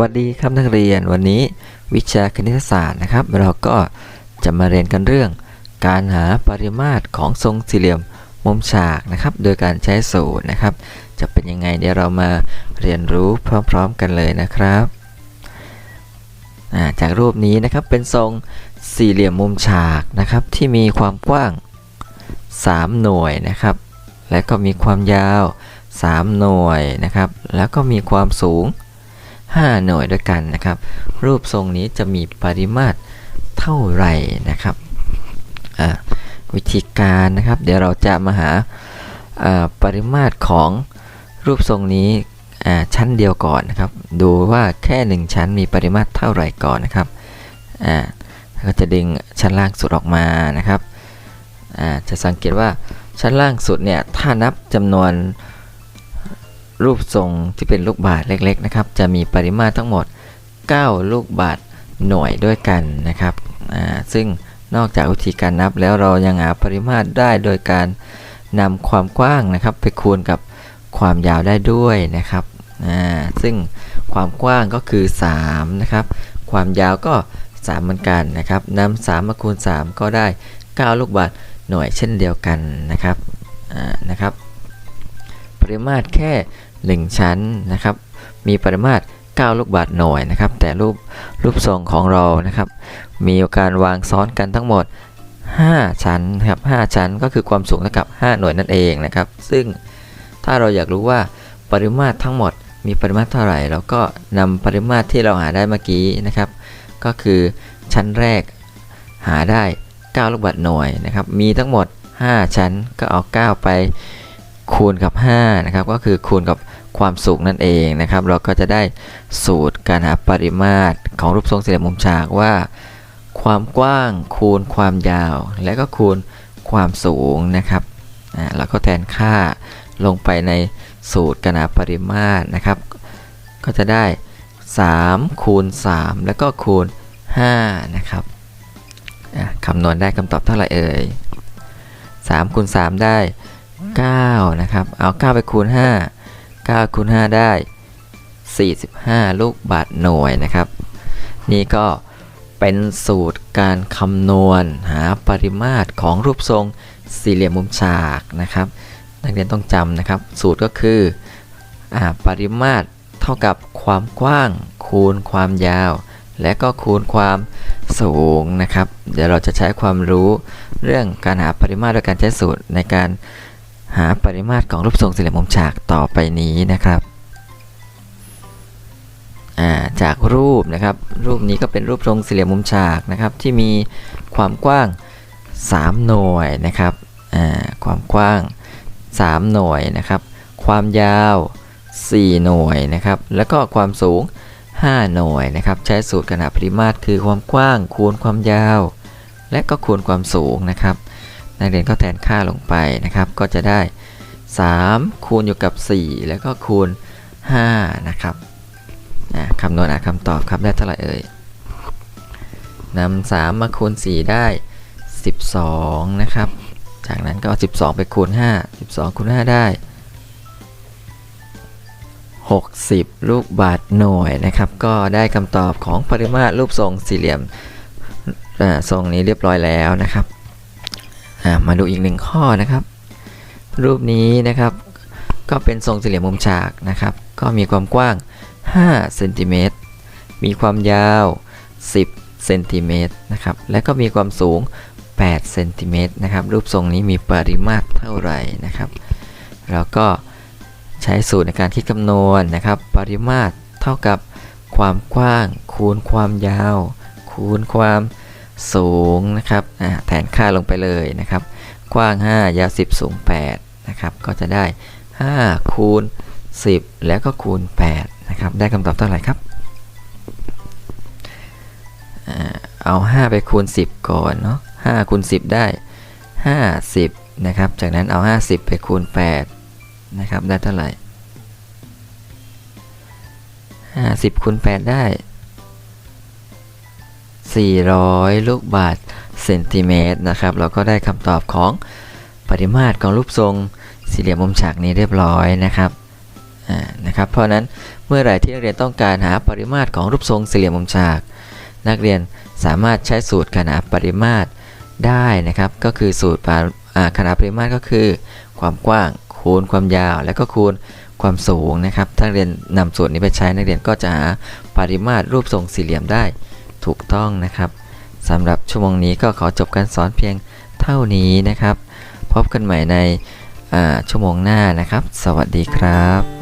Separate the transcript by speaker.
Speaker 1: วัสดีครับนักเรียนวันนี้วิชาคณิตศาสตร์นะครับ เราก็จะมาเรียนกันเรื่อง การหาปริมาตรของทรงสี่เหลี่ยมมุมฉากนะครับ โดยการใช้สูตรนะครับ จะเป็นยังไงเดี๋ยวเรามาเรียนรู้พร้อมๆกันเลยนะครับาจากรูปนี้นะครับเป็นทรงสี่เหลี่ยมมุมฉากนะครับ ที่มีความกว้าง 3 หน่วยนะครับ และก็มีความยาว 3 หน่วยนะครับ แล้วก็มีความสูง 5 หน่วยด้วยกันนะครับ รูปทรงนี้จะมีปริมาตรเท่าไหร่นะครับวิธีการนะครับ เดี๋ยวเราจะมาหาาปริมาตรของรูปทรงนี้ชั้นเดียวก่อนนะครับ ดูว่าแค่ 1 ชั้นมีปริมาตรเท่าไหร่ก่อนนะครับก็จะดึงชั้นล่างสุดออกมานะครับจะสังเกตว่าชั้นล่างสุดเนี่ยถ้านับจำนวน รูปทรงที่เป็นลูกบาศก์เล็กๆนะครับ จะมีปริมาตรทั้งหมด 9 ลูกบาศก์หน่วยด้วยกันนะครับ ซึ่งนอกจากวิธีการนับแล้วเรายังหาปริมาตรได้โดยการนำความกว้างนะครับ ไปคูณกับความยาวได้ด้วยนะครับ ซึ่งความกว้างก็คือ 3 นะครับ ความยาวก็ 3 เหมือนกันนะครับนำ3มาคูณ 3 ก็ได้ 9 ลูกบาศก์หน่วยเช่นเดียวกันนะครับนะครับ ปริมาตรแค่ 1 ชั้นนะครับ มีปริมาตร 9 ลูกบาศก์หน่วยนะครับ แต่รูปรูปทรงของเรานะครับ มีการวางซ้อนกันทั้งหมด 5 ชั้นครับ5ชั้นก็คือความสูงเท่ากับ 5 หน่วยนั่นเองนะครับ ซึ่งถ้าเราอยากรู้ว่าปริมาตรทั้งหมดมีปริมาตรเท่าไหร่เราก็นำปริมาตรที่เราหาได้เมื่อกี้นะครับ ก็คือชั้นแรกหาได้ 9 ลูกบาศก์หน่วยนะครับ มีทั้งหมด 5 ชั้นก็เอา 9 ไปคูณกับ5นะครับ ก็คือคูณกับ ความสูงนั่นเองนะครับ เราก็จะได้สูตรการหาปริมาตรของรูปทรงสี่เหลี่ยมมุมฉากว่า ความกว้างคูณความยาว และก็คูณความสูงนะครับอ่าแล้วก็แทนค่าลงไปในสูตรการหาปริมาตรนะครับ ก็จะได้ 3 คูณ 3 แล้วก็คูณ 5 นะครับอะคำนวณได้คำตอบเท่าไหร่เอ่ย3คูณ3ได้ 9 นะครับ เอา 9 ไปคูณ 5 9คูณ5ได้ 45 ลูกบาศก์หน่วยนะครับ นี่ก็เป็นสูตรการคำนวณหาปริมาตรของรูปทรงสี่เหลี่ยมมุมฉากนะครับ นักเรียนต้องจำนะครับ สูตรก็คืออปริมาตรเท่ากับความกว้าง คูณความยาว และก็คูณความสูงนะครับ เดี๋ยวเราจะใช้ความรู้เรื่องการหาปริมาตรโดยการใช้สูตรในการ หาปริมาตรของรูปทรงสี่เหลี่ยมมุมฉากต่อไปนี้นะครับาจากรูปนะครับ รูปนี้ก็เป็นรูปทรงสี่เหลี่ยมมุมฉากนะครับ ที่มีความกว้าง 3 หน่วยนะครับความกว้าง 3 หน่วยนะครับ ความยาว 4 หน่วยนะครับ แล้วก็ความสูง 5 หน่วยนะครับ ใช้สูตรการหาปริมาตรคือความกว้างคูณความยาว และก็คูณความสูงนะครับ นักเรียนก็แทนค่าลงไปนะครับ ก็จะได้ 3 คูณอยู่กับ 4 แล้วก็คูณ 5 นะครับคำนวณหาคำตอบครับได้เท่าไหร่เอ่ยนำ3มาคูณ 4 ได้ 12 นะครับ จากนั้นก็เอา12 ไปคูณ 5 12คูณ5ได้ 60 ลูกบาศก์หน่วยนะครับ ก็ได้คำตอบของปริมาตรรูปทรงสี่เหลี่ยมทรงนี้เรียบร้อยแล้วนะครับ มาดูอีกหนึ่งข้อนะครับ รูปนี้นะครับ ก็เป็นทรงสี่เหลี่ยมมุมฉากนะครับ ก็มีความกว้าง5เซนติเมตรมีความยาว 10เซนติเมตรนะครับ และก็มีความสูง8เซนติเมตรนะครับ รูปทรงนี้มีปริมาตรเท่าไหร่นะครับเราก็ใช้สูตรในการคิดคำนวณนะครับ ปริมาตรเท่ากับความกว้าง คูณความยาว คูณความ สูงนะครับแทนค่าลงไปเลยนะครับ กว้าง 5 ยาว 10 สูง8นะครับก็จะได้ 5 คูณ 10 แล้วก็คูณ8นะครับได้คำตอบเท่าไหร่ครับอ่าเอา 5 ไปคูณ 10 ก่อนเนาะ5คูณ 10 ได้ 50นะครับจากนั้นเอา 50 ไปคูณ8นะครับได้เท่าไหร่ 50คูณ8ได้ 400 ลูกบาศก์เซนติเมตรนะครับ เราก็ได้คำตอบของปริมาตรของรูปทรงสี่เหลี่ยมมุมฉากนี้เรียบร้อยนะครับอ่านะครับ เพราะนั้นเมื่อไหร่ที่นักเรียนต้องการหาปริมาตรของรูปทรงสี่เหลี่ยมมุมฉาก นักเรียนสามารถใช้สูตรการหาปริมาตรได้นะครับ ก็คือสูตรขนาดปริมาตรก็คือ ความกว้างคูณความยาว แล้วก็คูณความสูงนะครับ ถ้าเรียนนำสูตรนี้ไปใช้นักเรียนก็จะหาปริมาตรรูปทรงสี่เหลี่ยมได้ ถูกต้องนะครับสำหรับชั่วโมงนี้ก็ขอจบการสอนเพียงเท่านี้นะครับ พบกันใหม่ในชั่วโมงหน้านะครับ สวัสดีครับ